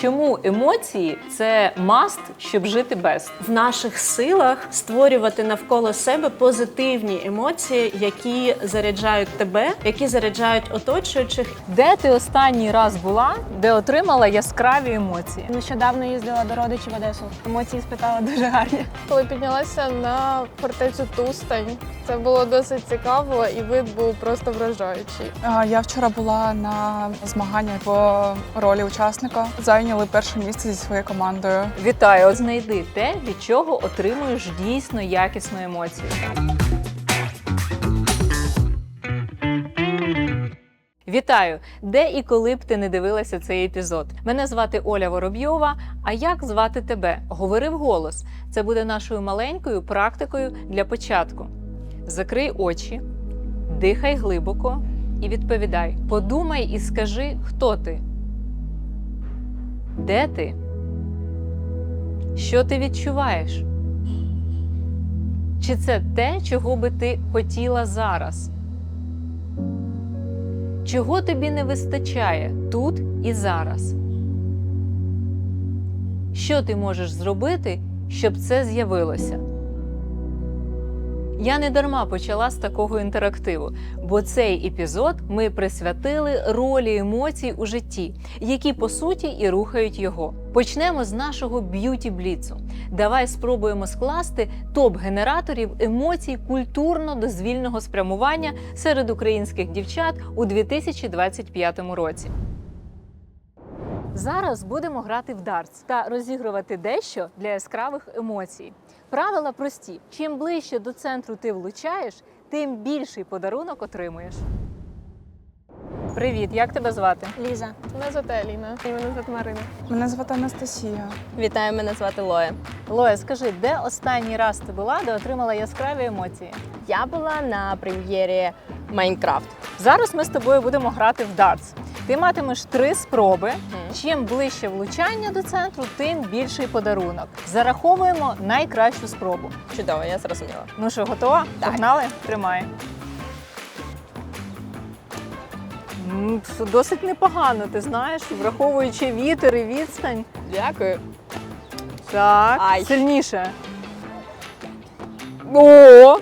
Чому емоції це маст, щоб жити без? В наших силах створювати навколо себе позитивні емоції, які заряджають тебе, які заряджають оточуючих. Де ти останній раз була, де отримала яскраві емоції? Нещодавно їздила до родичів в Одесу. Емоції спитала дуже гарні. Коли піднялася на фортецю Тустань, це було досить цікаво, і вид був просто вражаючий. Я вчора була на змаганнях в ролі учасника. Зайняли перше місце зі своєю командою. Вітаю! Знайди те, від чого отримуєш дійсно якісну емоцію. Вітаю! Де і коли б ти не дивилася цей епізод? Мене звати Оля Воробйова. А як звати тебе? Говори вголос. Це буде нашою маленькою практикою для початку. Закрий очі, дихай глибоко і відповідай. Подумай і скажи, хто ти. Де ти? Що ти відчуваєш? Чи це те, чого би ти хотіла зараз? Чого тобі не вистачає тут і зараз? Що ти можеш зробити, щоб це з'явилося? Я не дарма почала з такого інтерактиву, бо цей епізод ми присвятили ролі емоцій у житті, які по суті і рухають його. Почнемо з нашого б'юті бліцу. Давай спробуємо скласти топ генераторів емоцій культурно-дозвільного спрямування серед українських дівчат у 2025 році. Зараз будемо грати в дартс та розігрувати дещо для яскравих емоцій. Правила прості: чим ближче до центру ти влучаєш, тим більший подарунок отримуєш. Привіт, як тебе звати? Ліза. Мене звати Аліна. І мене звати Марина. Мене звати Анастасія. Вітаю, мене звати Лоя. Лоя, скажи, де останній раз ти була, де отримала яскраві емоції? Я була на прем'єрі Майнкрафт. Зараз ми з тобою будемо грати в дартс. Ти матимеш три спроби. Чим ближче влучання до центру, тим більший подарунок. Зараховуємо найкращу спробу. Чудово, я зрозуміла. Ну що, готова? Так. Погнали? Тримай. М, Досить непогано, ти знаєш, враховуючи вітер і відстань. Дякую. Так, Ай. сильніше. О!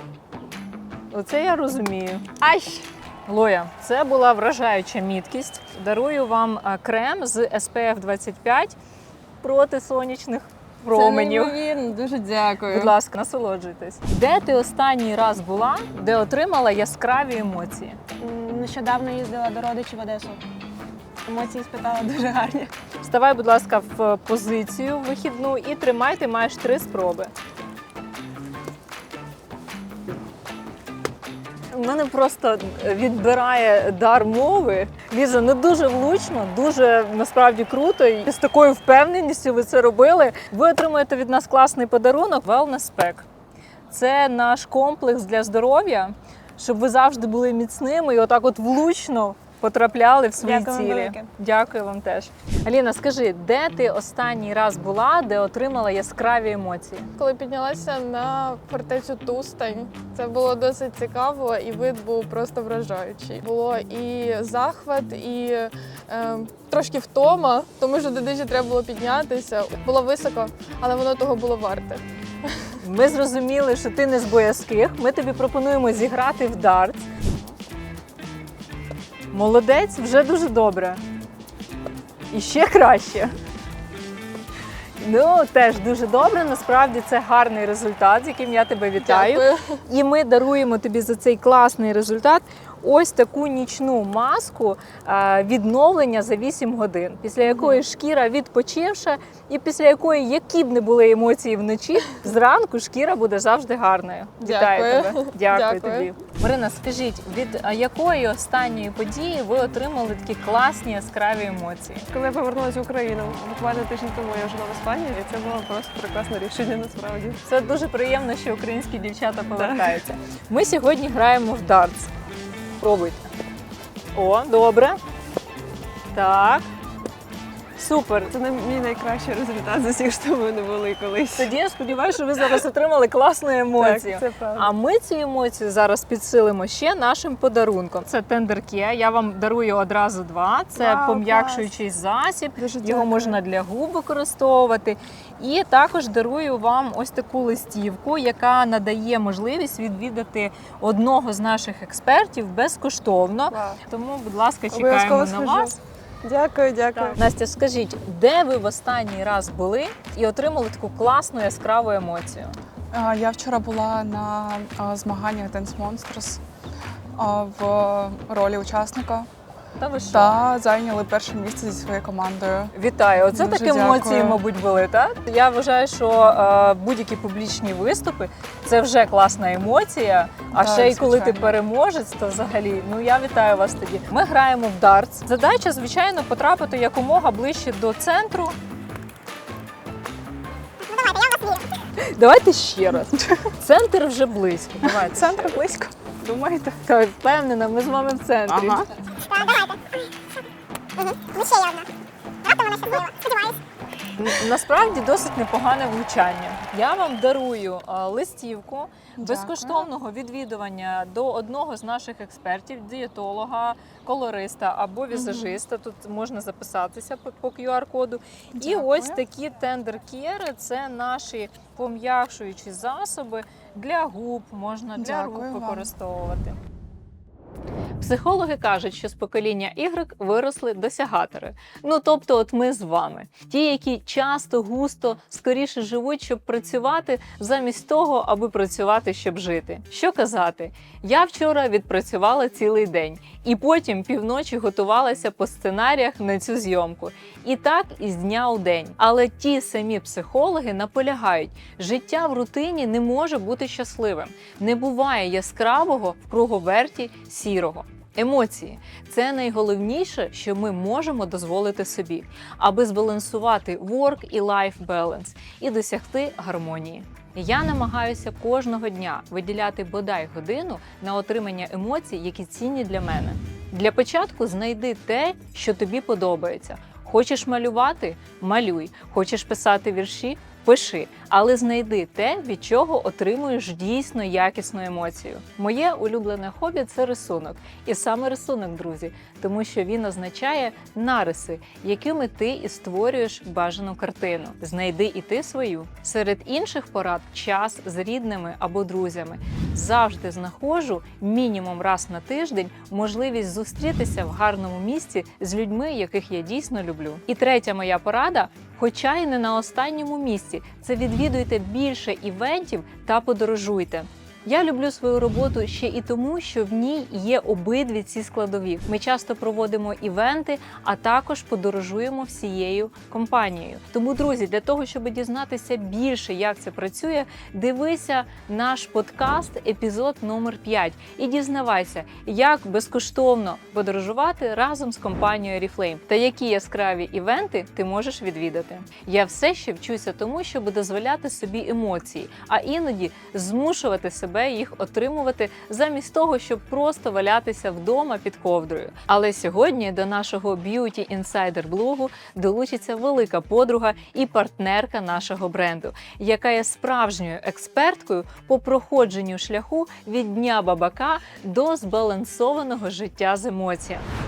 Оце я розумію. Ай! Лоя, це була вражаюча міткість. Дарую вам крем з SPF 25 проти сонячних променів. Це неймовірно, дуже дякую. Будь ласка, насолоджуйтесь. Де ти останній раз була, де отримала яскраві емоції? Нещодавно їздила до родичів в Одесу. Емоції спитала дуже гарні. Вставай, будь ласка, в позицію вихідну і тримай, ти маєш три спроби. Мене просто відбирає дар мови. Ліза, ну дуже влучно, дуже насправді круто. І з такою впевненістю ви це робили. Ви отримуєте від нас класний подарунок Wellness Pack. Це наш комплекс для здоров'я, щоб ви завжди були міцними і отак от влучно потрапляли в свої Дякую цілі. велике. Дякую вам теж. Аліна, скажи, де ти останній раз була, де отримала яскраві емоції? Коли піднялася на фортецю Тустань, це було досить цікаво, і вид був просто вражаючий. Було і захват, і е, трошки втома, тому що туди ще треба було піднятися. Було високо, але воно того було варте. Ми зрозуміли, що ти не з боязких. Ми тобі пропонуємо зіграти в дартс. Молодець, вже дуже добре. І ще краще. Ну, теж дуже добре. Насправді це гарний результат, з яким я тебе вітаю. Дякую. І ми даруємо тобі за цей класний результат ось таку нічну маску е, відновлення за 8 годин, після якої шкіра відпочивша, і після якої, які б не були емоції вночі, зранку шкіра буде завжди гарною. Вітаю Дякую. тебе. Дякую, Дякую. тобі. Марина, скажіть, від якої останньої події ви отримали такі класні яскраві емоції? Коли я повернулася в Україну, буквально тиждень тому я жила в Іспанії, і це було просто прекрасне рішення насправді. Це дуже приємно, що українські дівчата повертаються. Ми сьогодні граємо в дартс. Пробуйте. О, добре. Так. Супер. Це не мій найкращий результат з усіх, що в мене були колись. Тоді я сподіваюся, що ви зараз отримали класну емоцію. Так, це правда. А ми цю емоцію зараз підсилимо ще нашим подарунком. Це тендерке. Я вам дарую одразу два. Це Вау, пом'якшуючий засіб. Дуже Його дякую. можна для губ використовувати. І також дарую вам ось таку листівку, яка надає можливість відвідати одного з наших експертів безкоштовно. Вау. Тому, будь ласка, Обов'язково чекаємо на вас. Дякую, дякую. Настя, скажіть, де ви в останній раз були і отримали таку класну яскраву емоцію? А, Я вчора була на а, змаганнях Dance Monsters а, в ролі учасника Та ви що? та зайняли перше місце зі своєю командою. Вітаю! Оце Дуже такі емоції, мабуть, були. Так я вважаю, що е, будь-які публічні виступи це вже класна емоція. А Так, ще й коли ти переможець, то взагалі ну я вітаю вас тоді. Ми граємо в дартс. Задача, звичайно, потрапити якомога ближче до центру. Давайте ще раз. Центр вже близько. Давайте. Центр близько. Думаєте? Та впевнена, ми з вами в центрі. Ага. Н- Насправді досить непогане влучання. Я вам дарую а, листівку безкоштовного відвідування до одного з наших експертів, дієтолога, колориста або візажиста. Тут можна записатися по, по QR-коду. І Дякую. ось такі тендер-кєри це наші пом'якшуючі засоби для губ, можна для Дякую рук вам. використовувати. Психологи кажуть, що з покоління Y виросли досягатори. Ну тобто, от ми з вами, ті, які часто, густо, скоріше живуть, щоб працювати, замість того, аби працювати, щоб жити. Що казати? Я вчора відпрацювала цілий день і потім півночі готувалася по сценаріях на цю зйомку. І так із дня у день. Але ті самі психологи наполягають, життя в рутині не може бути щасливим. Не буває яскравого в круговерті сірого. Емоції це найголовніше, що ми можемо дозволити собі, аби збалансувати work і life balance і досягти гармонії. Я намагаюся кожного дня виділяти бодай годину на отримання емоцій, які цінні для мене. Для початку знайди те, що тобі подобається. Хочеш малювати малюй. Хочеш писати вірші пиши, але знайди те, від чого отримуєш дійсно якісну емоцію. Моє улюблене хобі це рисунок. І саме рисунок, друзі, тому що він означає нариси, якими ти і створюєш бажану картину. Знайди і ти свою. Серед інших порад час з рідними або друзями. Завжди знаходжу мінімум раз на тиждень можливість зустрітися в гарному місці з людьми, яких я дійсно люблю. І третя моя порада. Хоча й не на останньому місці, це відвідуйте більше івентів та подорожуйте. Я люблю свою роботу ще і тому, що в ній є обидві ці складові. Ми часто проводимо івенти, а також подорожуємо всією компанією. Тому, друзі, для того, щоб дізнатися більше, як це працює, дивися наш подкаст, епізод номер 5 і дізнавайся, як безкоштовно подорожувати разом з компанією Oriflame та які яскраві івенти ти можеш відвідати. Я все ще вчуся тому, щоб дозволяти собі емоції, а іноді змушувати себе їх отримувати замість того, щоб просто валятися вдома під ковдрою. Але сьогодні до нашого Beauty Insider блогу долучиться велика подруга і партнерка нашого бренду, яка є справжньою експерткою по проходженню шляху від дня бабака до збалансованого життя з емоціями.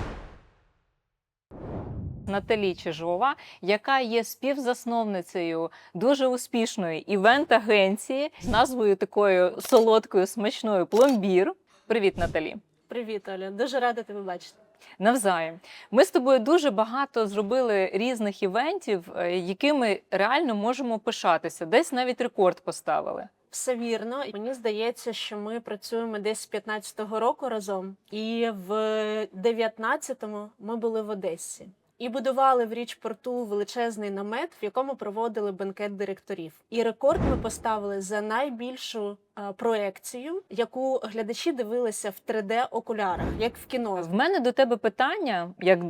Наталі Чижова, яка є співзасновницею дуже успішної івент-агенції з назвою такою солодкою смачною пломбір. Привіт, Наталі. Привіт, Оля. Дуже рада тебе бачити. Навзаєм. Ми з тобою дуже багато зробили різних івентів, е, якими реально можемо пишатися. Десь навіть рекорд поставили. Все вірно. Мені здається, що ми працюємо десь з 15-го року разом, і в 19-му ми були в Одесі. І будували в річ порту величезний намет, в якому проводили бенкет директорів. І рекорд ми поставили за найбільшу е, проекцію, яку глядачі дивилися в 3D-окулярах, як в кіно. В мене до тебе питання, як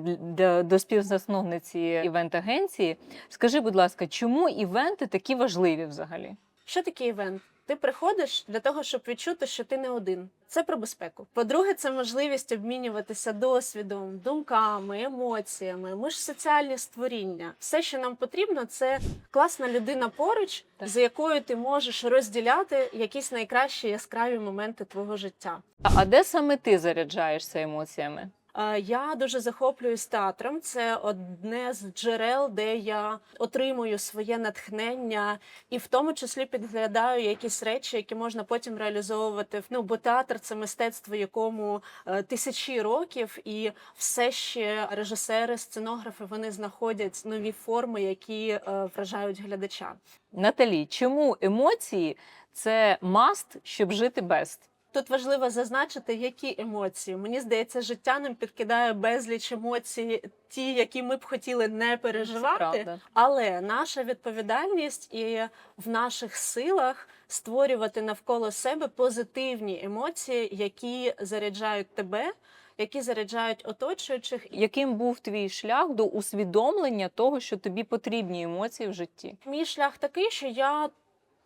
до співзасновниці івент-агенції. Скажи, будь ласка, чому івенти такі важливі взагалі? Що таке івент? Ти приходиш для того, щоб відчути, що ти не один. Це про безпеку. По-друге, це можливість обмінюватися досвідом, думками, емоціями. Ми ж соціальні створіння. Все, що нам потрібно, це класна людина поруч, Так. з якою ти можеш розділяти якісь найкращі яскраві моменти твого життя. А де саме ти заряджаєшся емоціями? Я дуже захоплююсь театром. Це одне з джерел, де я отримую своє натхнення, і в тому числі підглядаю якісь речі, які можна потім реалізовувати. Ну бо театр це мистецтво, якому е, тисячі років, і все ще режисери, сценографи вони знаходять нові форми, які е, вражають глядача. Наталі, чому емоції це маст, щоб жити best? Тут важливо зазначити, які емоції. Мені здається, життя нам підкидає безліч емоцій, ті, які ми б хотіли не переживати. Але наша відповідальність і в наших силах створювати навколо себе позитивні емоції, які заряджають тебе, які заряджають оточуючих. Яким був твій шлях до усвідомлення того, що тобі потрібні емоції в житті? Мій шлях такий, що я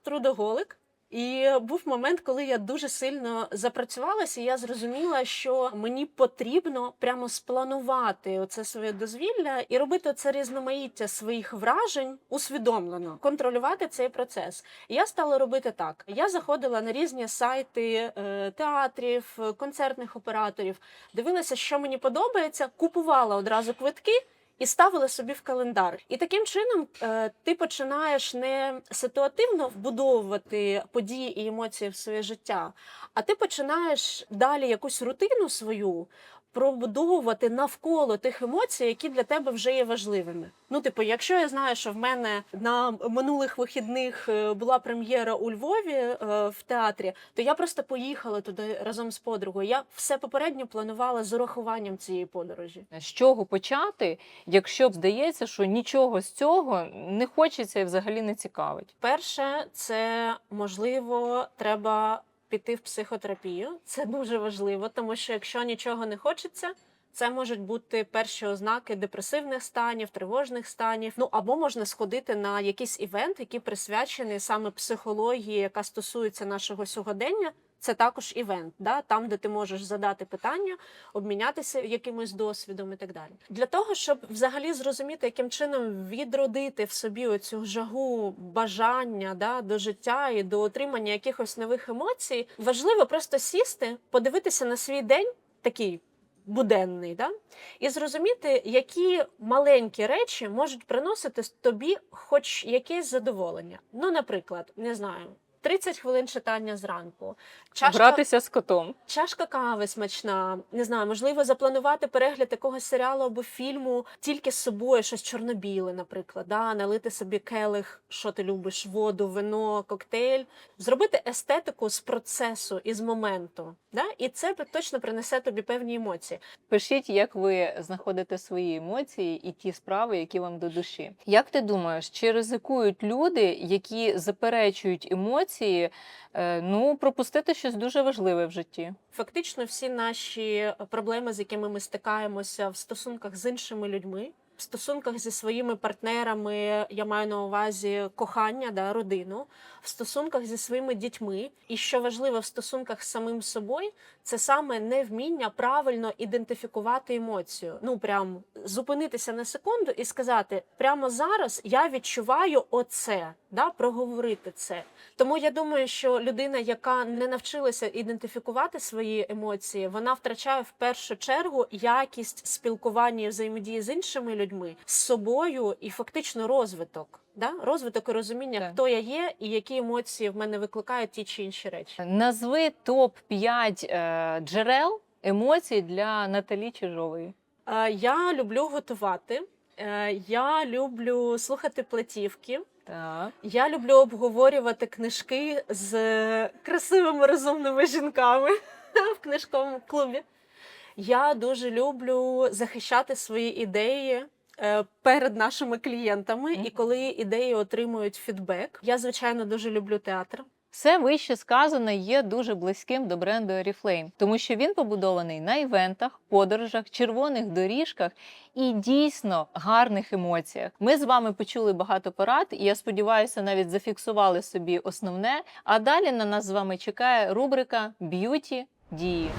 трудоголик. І був момент, коли я дуже сильно запрацювалася, і я зрозуміла, що мені потрібно прямо спланувати оце своє дозвілля і робити це різноманіття своїх вражень усвідомлено, контролювати цей процес. І я стала робити так: я заходила на різні сайти е, театрів, концертних операторів, дивилася, що мені подобається, купувала одразу квитки. І ставили собі в календар. І таким чином е, ти починаєш не ситуативно вбудовувати події і емоції в своє життя, а ти починаєш далі якусь рутину свою пробудовувати навколо тих емоцій, які для тебе вже є важливими. Ну, типу, якщо я знаю, що в мене на минулих вихідних е, була прем'єра у Львові е, в театрі, то я просто поїхала туди разом з подругою. Я все попередньо планувала з урахуванням цієї подорожі. З чого почати, якщо б здається, що нічого з цього не хочеться і взагалі не цікавить? Перше, це можливо, треба піти в психотерапію. Це дуже важливо, тому що якщо нічого не хочеться. Це можуть бути перші ознаки депресивних станів, тривожних станів. Ну або можна сходити на якийсь івент, який присвячений саме психології, яка стосується нашого сьогодення. Це також івент, да? там, де ти можеш задати питання, обмінятися якимось досвідом і так далі. Для того, щоб взагалі зрозуміти, яким чином відродити в собі оцю жагу бажання да, до життя і до отримання якихось нових емоцій, важливо просто сісти, подивитися на свій день такий буденний, да? і зрозуміти, які маленькі речі можуть приносити тобі хоч якесь задоволення. Ну, наприклад, не знаю. 30 хвилин читання зранку, чашка, Гратися з котом. чашка кави смачна, не знаю, можливо, запланувати перегляд якогось серіалу або фільму тільки з собою, щось чорно-біле, наприклад, да? налити собі келих, що ти любиш, воду, вино, коктейль, зробити естетику з процесу і з моменту. Да? І це точно принесе тобі певні емоції. Пишіть, як ви знаходите свої емоції і ті справи, які вам до душі. Як ти думаєш, чи ризикують люди, які заперечують емоції, е, ну пропустити щось дуже важливе в житті? Фактично, всі наші проблеми, з якими ми стикаємося в стосунках з іншими людьми, в стосунках зі своїми партнерами, я маю на увазі кохання, да, родину, в стосунках зі своїми дітьми. І що важливо в стосунках з самим собою, це саме невміння правильно ідентифікувати емоцію. Ну прям зупинитися на секунду і сказати: прямо зараз я відчуваю оце, да, проговорити це. Тому я думаю, що людина, яка не навчилася ідентифікувати свої емоції, вона втрачає в першу чергу якість спілкування і взаємодії з іншими людьми, з собою і фактично розвиток. Да? Розвиток і розуміння, Так. хто я є і які емоції в мене викликають ті чи інші речі. Назви топ 5 е, джерел емоцій для Наталі Чижової. Е, Я люблю готувати. Е, Я люблю слухати платівки. Так. Я люблю обговорювати книжки з красивими розумними жінками в книжковому клубі. Я дуже люблю захищати свої ідеї е, перед нашими клієнтами. І коли ідеї отримують фідбек, я звичайно дуже люблю театр. Все вище сказане є дуже близьким до бренду Oriflame, тому що він побудований на івентах, подорожах, червоних доріжках і дійсно гарних емоціях. Ми з вами почули багато порад, і я сподіваюся, навіть зафіксували собі основне. А далі на нас з вами чекає рубрика Б'юті дії.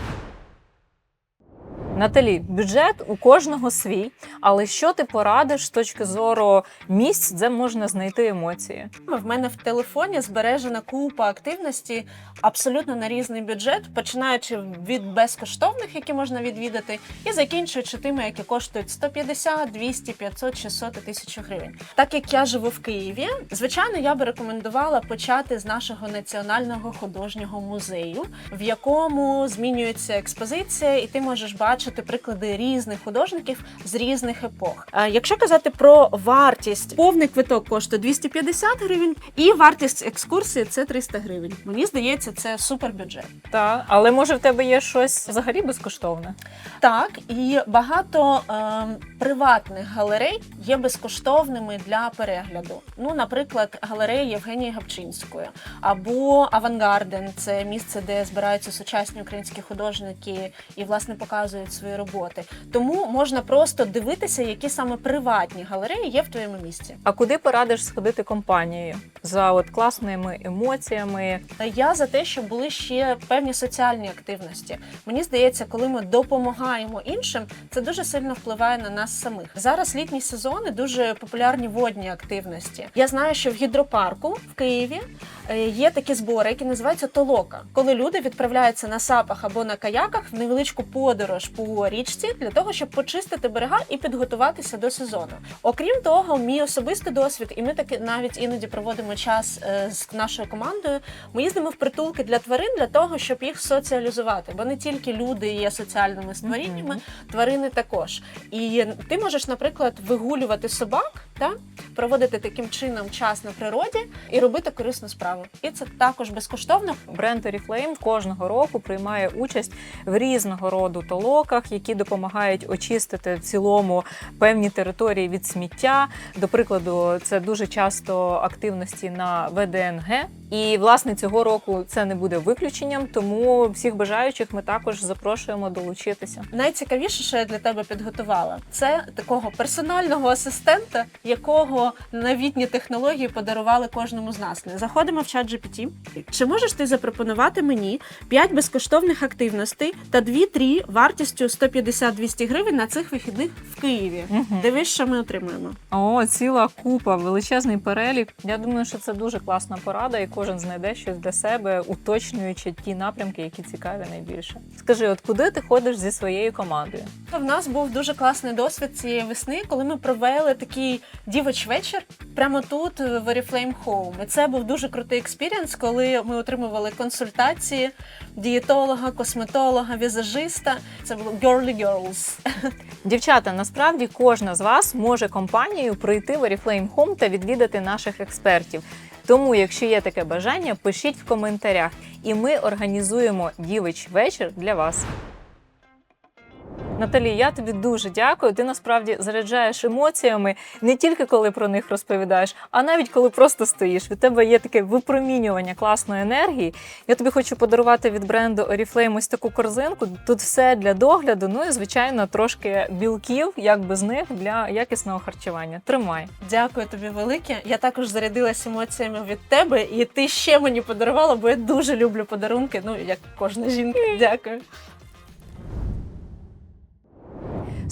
Наталі, бюджет у кожного свій, але що ти порадиш з точки зору місць, де можна знайти емоції? В мене в телефоні збережена купа активності абсолютно на різний бюджет, починаючи від безкоштовних, які можна відвідати, і закінчуючи тими, які коштують 150, 200, 500, 600 і 1000 гривень. Так як я живу в Києві, звичайно, я би рекомендувала почати з нашого національного художнього музею, в якому змінюється експозиція, і ти можеш бачити приклади різних художників з різних епох. Якщо казати про вартість, повний квиток коштує 250 гривень, і вартість екскурсії це 300 гривень. Мені здається, це супер бюджет. Так, але може в тебе є щось взагалі безкоштовне? Так, і багато е, приватних галерей є безкоштовними для перегляду. Ну, наприклад, галерея Євгенії Гапчинської або Авангарден це місце, де збираються сучасні українські художники і власне показують свої роботи. Тому можна просто дивитися, які саме приватні галереї є в твоєму місці. А куди порадиш сходити компанією за от класними емоціями? Я за те, щоб були ще певні соціальні активності. Мені здається, коли ми допомагаємо іншим, це дуже сильно впливає на нас самих. Зараз літні сезони дуже популярні водні активності. Я знаю, що в гідропарку в Києві е, є такі збори, які називаються толока, коли люди відправляються на сапах або на каяках в невеличку подорож по річці для того, щоб почистити берега і підготуватися до сезону. Окрім того, мій особистий досвід, і ми таки навіть іноді проводимо час е, з нашою командою. Ми їздимо в притулки для тварин для того, щоб їх соціалізувати, бо не тільки люди є соціальними створіннями, тварини також. І ти можеш, наприклад, вигулювати собак, та проводити таким чином час на природі і робити корисну справу. І це також безкоштовно. Бренд Oriflame кожного року приймає участь в різного роду толоках, які допомагають очистити в цілому певні території від сміття. До прикладу, це дуже часто активності на ВДНГ. І власне цього року це не буде виключенням, тому всіх бажаючих ми також запрошуємо долучитися. Найцікавіше, що я для тебе підготувала, це такого персонального асистента, якого новітні технології подарували кожному з нас. Заходимо в чат GPT. Чи можеш ти запропонувати мені 5 безкоштовних активностей та 2-3 вартістю 150-200 гривень на цих вихідних в Києві? Мгм. Дивись, що ми отримуємо. О, ціла купа, величезний перелік. Я думаю, що це дуже класна порада, і кожен знайде щось для себе, уточнюючи ті напрямки, які цікаві найбільше. Скажи, от куди ти ходиш зі своєю командою? В нас був дуже класний досвід цієї весни, коли ми провели такий дівоч вечір прямо тут, в Oriflame Home. І це був дуже крутий експірієнс, коли ми отримували консультації дієтолога, косметолога, візажиста. Це було Girly Girls. Дівчата, насправді кожна з вас може компанією прийти в Oriflame Home та відвідати наших експертів. Тому, якщо є таке бажання, пишіть в коментарях, і ми організуємо дівич вечір для вас. Наталі, я тобі дуже дякую. Ти насправді заряджаєш емоціями не тільки коли про них розповідаєш, а навіть коли просто стоїш. Від тебе є таке випромінювання класної енергії. Я тобі хочу подарувати від бренду Oriflame ось таку корзинку. Тут все для догляду. Ну і звичайно, трошки білків, як без них, для якісного харчування. Тримай. Дякую тобі велике. Я також зарядилася емоціями від тебе, і ти ще мені подарувала, бо я дуже люблю подарунки. Ну як кожна жінка. Дякую.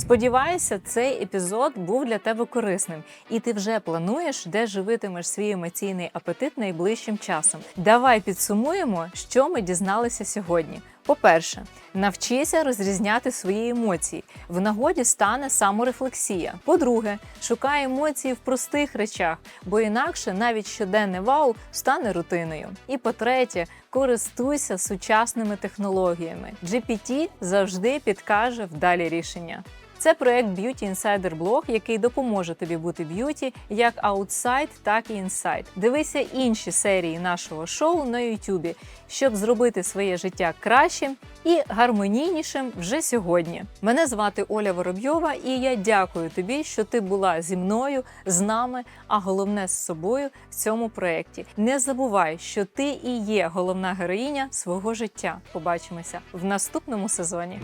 Сподіваюся, цей епізод був для тебе корисним, і ти вже плануєш, де живитимеш свій емоційний апетит найближчим часом. Давай підсумуємо, що ми дізналися сьогодні. По-перше, навчися розрізняти свої емоції. В нагоді стане саморефлексія. По-друге, шукай емоції в простих речах, бо інакше навіть щоденне вау стане рутиною. І по-третє, користуйся сучасними технологіями. GPT завжди підкаже вдалі рішення. Це проект Beauty Insider Blog, який допоможе тобі бути б'юті як аутсайд, так і інсайд. Дивися інші серії нашого шоу на YouTube, щоб зробити своє життя кращим і гармонійнішим вже сьогодні. Мене звати Оля Воробйова, і я дякую тобі, що ти була зі мною, з нами, а головне з собою в цьому проєкті. Не забувай, що ти і є головна героїня свого життя. Побачимося в наступному сезоні.